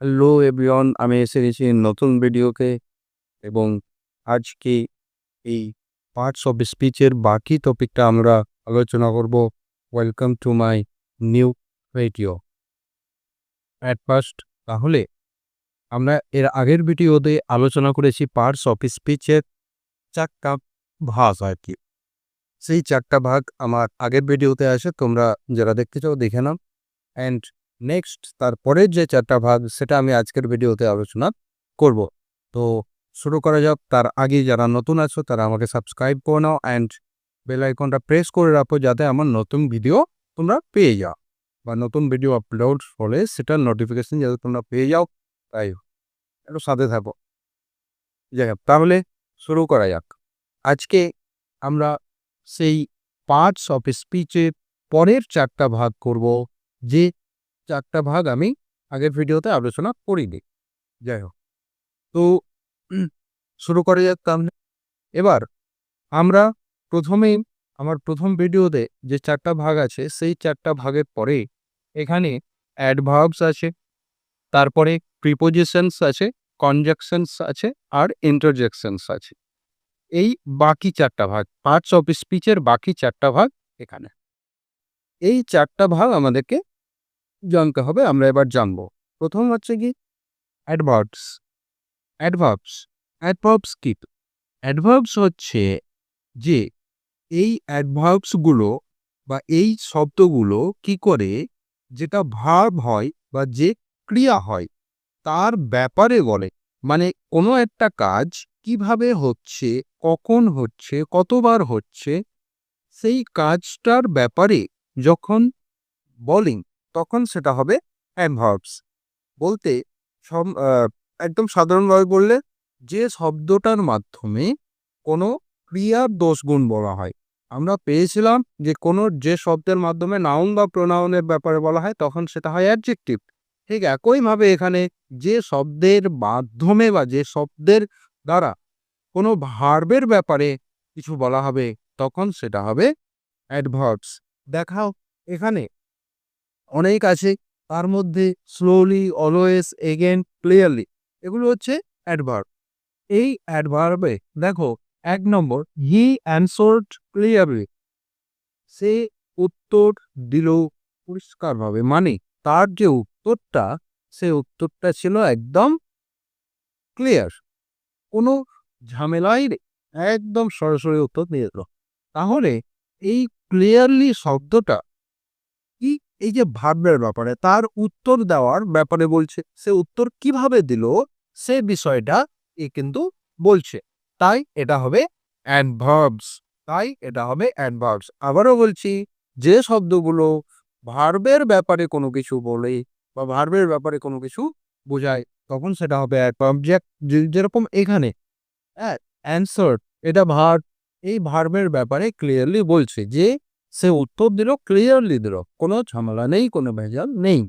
Hello everyone আমি এসে গেছি নতুন ভিডিওতে এবং আজকে এই পার্টস অফ স্পিচের বাকি টপিকটা আমরা আলোচনা করব। Welcome to my new video at first তাহলে আমরা এর আগের ভিডিওতে আলোচনা করেছি পার্টস অফ স্পিচের চারটা ভাগ আর কি। সেই চারটা ভাগ আমার আগের ভিডিওতে আসে তোমরা যারা দেখতে চাও দেখে নাও। অ্যান্ড নেক্সট তারপরের যে চারটা ভাগ, সেটা আমি আজকের ভিডিওতে আলোচনা করব। তো শুরু করা যাক। তার আগে যারা নতুন আছো, তারা আমাকে সাবস্ক্রাইব করে নাও অ্যান্ড বেল আইকনটা প্রেস করে রাখো যাতে আমার নতুন ভিডিও তোমরা পেয়ে যাও। বা নতুন ভিডিও আপলোড হলে সেটার নোটিফিকেশন যাতে তোমরা পেয়ে যাও। তাই একটু সাথে থাকো। যাই হোক, তাহলে শুরু করা যাক। আজকে আমরা সেই পার্টস অফ স্পিচের পরের চারটা ভাগ করব, যে চারটা ভাগ আমি আগের ভিডিওতে আলোচনা করিনি। যাই হোক। তো শুরু করা যাক তাহলে। এবার আমরা প্রথমেই আমার প্রথম ভিডিওতে যে চারটা ভাগ আছে, সেই চারটা ভাগের পরে এখানে অ্যাডভার্বস আছে, তারপরে প্রিপোজিশনস আছে কনজাকশনস আছে আর ইন্টারজেকশনস আছে। এই বাকি চারটা ভাগ পার্টস অফ স্পিচের বাকি চারটা ভাগ এখানে। এই চারটা ভাগ আমাদেরকে জানতে হবে, আমরা এবার জানব। প্রথম হচ্ছে কি? অ্যাডভার্বস অ্যাডভার্বস অ্যাডভার্বস কি? অ্যাডভার্বস হচ্ছে যে এই অ্যাডভার্বসগুলো বা এই শব্দগুলো কি করে? যেটা ভার্ব হয় বা যে ক্রিয়া হয়, তার ব্যাপারে বলে। মানে কোনো একটা কাজ কীভাবে হচ্ছে, কখন হচ্ছে, কতবার হচ্ছে, সেই কাজটার ব্যাপারে যখন বলিং তখন সেটা হবে অ্যাডভার্বস বলতে একদম সাধারণভাবে বললে যে শব্দটার মাধ্যমে কোনো ক্রিয়ার দোষগুণ বলা হয়। আমরা পেয়েছিলাম যে কোনো যে শব্দের মাধ্যমে নাউন বা প্রোনাউনের ব্যাপারে বলা হয় তখন সেটা হয় অ্যাডজেক্টিভ ঠিক একইভাবে এখানে যে শব্দের মাধ্যমে বা যে শব্দের দ্বারা কোনো ভার্বের ব্যাপারে কিছু বলা হবে তখন সেটা হবে অ্যাডভার্বস দেখাও এখানে অনেক আছে। তার মধ্যে স্লোলি অলওয়েজ এগেন ক্লিয়ারলি এগুলো হচ্ছে অ্যাডভার্ব এই অ্যাডভার্বে দেখো এক নম্বর হি অ্যান্সার্ড ক্লিয়ারলি সে উত্তর দিল পরিষ্কারভাবে। মানে তার যে উত্তরটা, সে উত্তরটা ছিল একদম ক্লিয়ার কোনো ঝামেলাই একদম সরাসরি উত্তর দিয়ে দিল। তাহলে এই ক্লিয়ারলি শব্দটা এই যে ভাবের ব্যাপারে, তার উত্তর দেওয়ার ব্যাপারে বলছে, সে উত্তর কীভাবে দিল, সে বিষয়টা এ কিন্তু বলছে। তাই এটা হবে অ্যাডভার্বস তাই এটা হবে অ্যাডভার্বস আবারও বলছি, যে শব্দগুলো ভার্বের ব্যাপারে কোনো কিছু বলে বা ভার্বের ব্যাপারে কোনো কিছু বোঝায়, তখন সেটা হবে যেরকম এখানে অ্যান্সার এটা ভার্ব এই ভার্বের ব্যাপারে ক্লিয়ারলি বলছে যে সে উত্তর দিল ক্লিয়ারলি দিল, কোনো ঝামেলা নেই, কোনো ভেজাল নেই।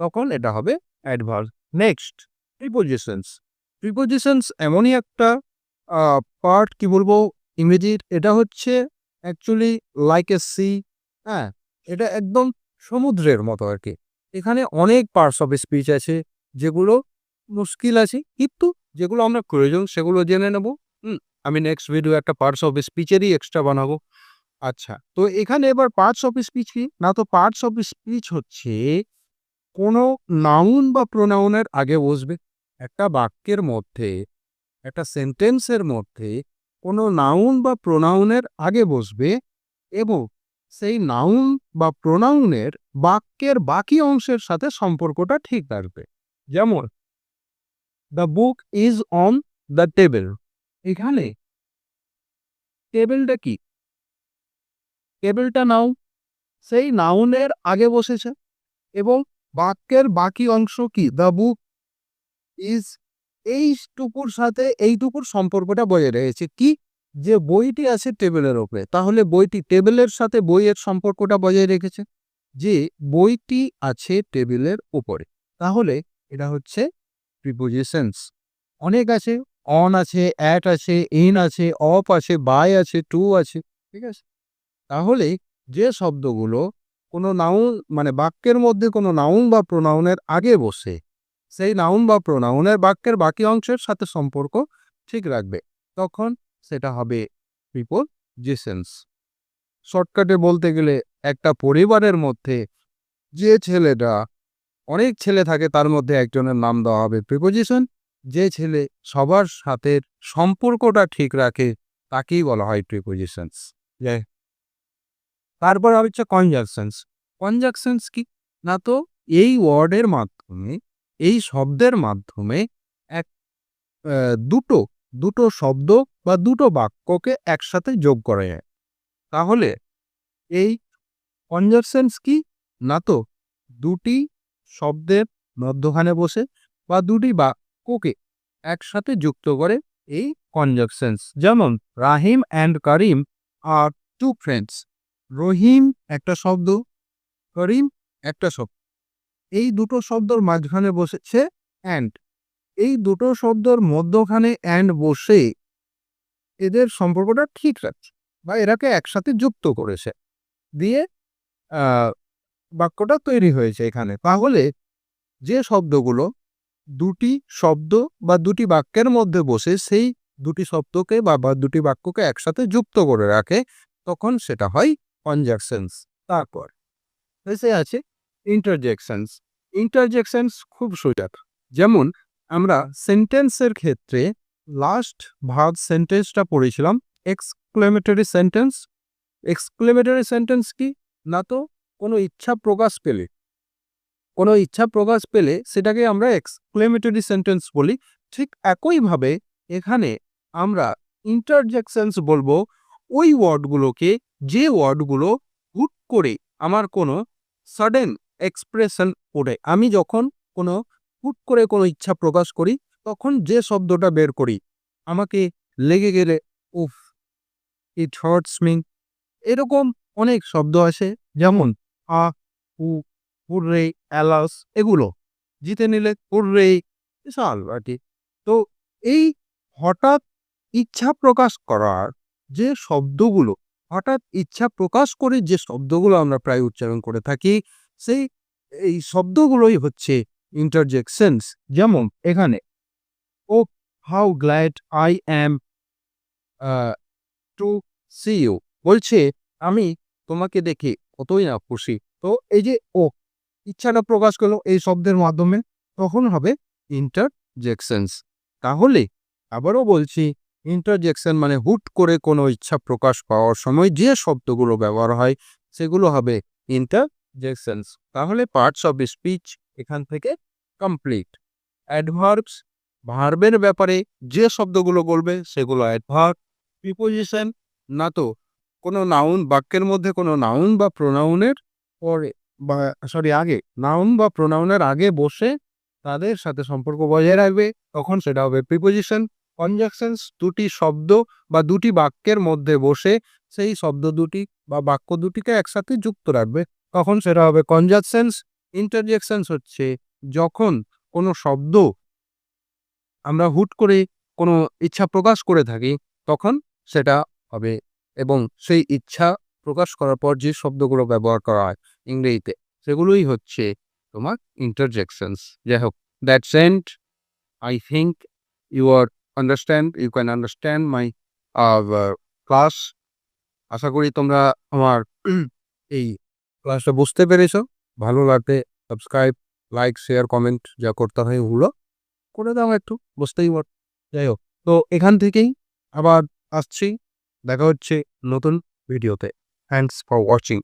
তখন এটা হবে অ্যাডভার্ব নেক্সট প্রিপোজিশনস প্রিপোজিশনস এমনই একটা পার্ট কি বলব, ইংরেজির, এটা হচ্ছে অ্যাকচুয়ালি লাইক এ সি হ্যাঁ এটা একদম সমুদ্রের মতো আর কি। এখানে অনেক পার্টস অফ স্পিচ আছে, যেগুলো মুশকিল আছে, কিন্তু যেগুলো আমরা প্রয়োজন সেগুলো জেনে নেব। হুম, আমি নেক্সট ভিডিও একটা পার্টস অফ স্পিচেরই এক্সট্রা বানাবো। আচ্ছা তো এখানে এবার পার্টস অফ স্পিচ কি? না তো পার্টস অফ স্পিচ হচ্ছে কোনো নাউন বা প্রোনাউনের আগে বসবে। একটা বাক্যের মধ্যে, একটা সেন্টেন্সের মধ্যে কোনো নাউন বা প্রোনাউনের আগে বসবে এবং সেই নাউন বা প্রোনাউনের বাক্যের বাকি অংশের সাথে সম্পর্কটা ঠিক রাখবে যেমন the book is on the table এখানে টেবিলটা কি? টেবিলটা নাও। সেই নাউনের আগে বসেছে। এবং বাক্যের বাকি অংশ কি? দ্য বুক ইজ এইটুকুর সাথে এইটুকুর সম্পর্কটা বজায় রয়েছে। কি? যে বইটি আছে টেবিলের ওপরে। তাহলে বইটি টেবিলের সাথে বইয়ের সম্পর্কটা বজায় রেখেছে। যে বইটি আছে টেবিলের উপরে। তাহলে এটা হচ্ছে প্রিপোজিশনস অনেক আছে। অন আছে অ্যাট আছে ইন আছে অফ আছে বাই আছে টু আছে। ঠিক আছে? তাহলে যে শব্দগুলো কোনো নাউন মানে বাক্যের মধ্যে কোনো নাউন বা প্রোনাউনের আগে বসে, সেই নাউন বা প্রোনাউনের বাক্যের বাকি অংশের সাথে সম্পর্ক ঠিক রাখবে, তখন সেটা হবে প্রিপোজিশনস শর্টকাটে বলতে গেলে একটা পরিবারের মধ্যে যে ছেলেটা, অনেক ছেলে থাকে তার মধ্যে একজনের নাম দেওয়া হবে প্রিপোজিশন যে ছেলে সবার সাথে সম্পর্কটা ঠিক রাখে তাকেই বলা হয় প্রিপোজিশনস তারপর হচ্ছে কনজাকশনস কনজাকশনস কি? না তো, এই ওয়ার্ডের মাধ্যমে, এই শব্দের মাধ্যমে এক দুটো দুটো শব্দ বা দুটো বাক্যকে একসাথে যোগ করা যায়। তাহলে এই কনজাকশনস কি? না তো, দুটি শব্দের মধ্যখানে বসে বা দুটি বাক্যকে একসাথে যুক্ত করে এই কনজাকশনস যেমন, রাহিম অ্যান্ড করিম আর টু ফ্রেন্ডস রহিম একটা শব্দ, করিম একটা শব্দ। এই দুটো শব্দর মাঝখানে বসেছে অ্যান্ড এই দুটো শব্দর মধ্যখানে অ্যান্ড বসে এদের সম্পর্কটা ঠিক রাখছে বা এরাকে একসাথে যুক্ত করেছে। দিয়ে বাক্যটা তৈরি হয়েছে এখানে। তাহলে যে শব্দগুলো দুটি শব্দ বা দুটি বাক্যের মধ্যে বসে সেই দুটি শব্দকে বা দুটি বাক্যকে একসাথে যুক্ত করে রাখে, তখন সেটা হয় কনজাকশনস তারপর। এসে আছে ইন্টারজেকশনস ইন্টারজেকশনস খুব সোজা যেমন, আমরা সেন্টেন্সের ক্ষেত্রে লাস্ট ভাগ সেন্টেন্সটা পড়েছিলাম এক্সক্লেমেটরি সেন্টেন্স এক্সক্লেমেটরি সেন্টেন্স কি? না তো, কোনো ইচ্ছা প্রকাশ পেলে। কোনো ইচ্ছা প্রকাশ পেলে সেটাকে আমরা এক্সক্লেমেটরি সেন্টেন্স বলি। ঠিক একইভাবে এখানে আমরা ইন্টারজেকশনস বলব, ওই ওয়ার্ডগুলোকে যে ওয়ার্ডগুলো হুট করে আমার কোনো সাডেন এক্সপ্রেশন ওঠে। আমি যখন কোনো হুট করে কোনো ইচ্ছা প্রকাশ করি, তখন যে শব্দটা বের করি, আমাকে লেগে গেলে, উফ ইট হর্টস মি এরকম অনেক শব্দ আছে যেমন, আ, উ, হুররে, অ্যালাস, এগুলো। জিতে নিলে, হুররে, বিশাল আর কি তো এই হঠাৎ ইচ্ছা প্রকাশ করার যে শব্দগুলো হঠাৎ ইচ্ছা প্রকাশ করে যে শব্দগুলো আমরা প্রায় উচ্চারণ করে থাকি, সেই এই শব্দগুলোই হচ্ছে ইন্টারজেকশনস যেমন এখানে ও how glad I am to see you বলছে, আমি তোমাকে দেখে কতই না খুশি। তো এই যে ও ইচ্ছাটা প্রকাশ করল এই শব্দের মাধ্যমে, তখন হবে ইন্টারজেকশনস তাহলে আবারও বলছি ইন্টারজেকশন মানে হুট করে কোনো ইচ্ছা প্রকাশ পাওয়ার সময় যে শব্দগুলো ব্যবহার হয়, সেগুলো হবে ইন্টারজেকশনস তাহলে পার্টস অফ স্পিচ এখান থেকে কমপ্লিট অ্যাডভার্বস ভার্বের ব্যাপারে যে শব্দগুলো বলবে, সেগুলো অ্যাডভার্ব প্রিপোজিশন না তো কোনো নাউন বাক্যের মধ্যে কোনো নাউন বা প্রোনাউনের পরে বা সরি আগে নাউন বা প্রোনাউনের আগে বসে তাদের সাথে সম্পর্ক বজায় রাখবে, তখন সেটা হবে প্রিপোজিশন কনজাকশনস দুটি শব্দ বা দুটি বাক্যের মধ্যে বসে সেই শব্দ দুটি বা বাক্য দুটিকে একসাথে যুক্ত রাখবে। তখন সেটা হবে কনজাকশনস ইন্টারজেকশনস হচ্ছে যখন কোনো শব্দ আমরা হুট করে কোনো ইচ্ছা প্রকাশ করে থাকি, তখন সেটা হবে এবং সেই ইচ্ছা প্রকাশ করার পর যে শব্দগুলো ব্যবহার করা হয় ইংরেজিতে, সেগুলোই হচ্ছে তোমার ইন্টারজেকশনস যাই হোক that sent I think you are understand you can understand my class আশা করি তোমরা আমার এই ক্লাসটা বুঝতে পেরেছ। ভালো লাগলে সাবস্ক্রাইব লাইক শেয়ার কমেন্ট যা করতে হয় ওগুলো করে দাও একটু, বুঝতেই পার, যাই হোক। তো এখান থেকেই আবার আসছি। দেখা হচ্ছে নতুন ভিডিওতে থ্যাংকস ফর ওয়াচিং